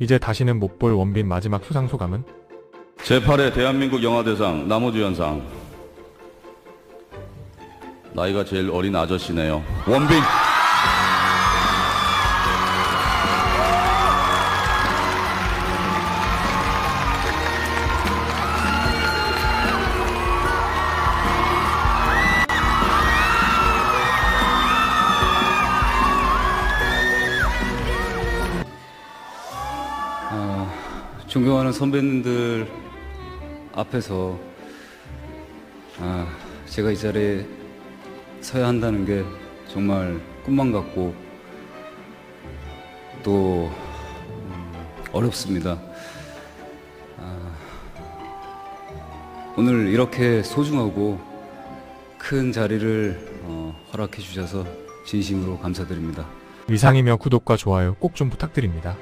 이제 다시는 못 볼 원빈 마지막 수상 소감은? 제8회 대한민국 영화대상 나무주연상. 나이가 제일 어린 아저씨네요. 원빈 어, 존경하는 선배님들 앞에서 아, 제가 이 자리에 서야 한다는 게 정말 꿈만 같고 또 음, 어렵습니다. 아, 오늘 이렇게 소중하고 큰 자리를 어, 허락해 주셔서 진심으로 감사드립니다. 이상이며 구독과 좋아요 꼭 좀 부탁드립니다.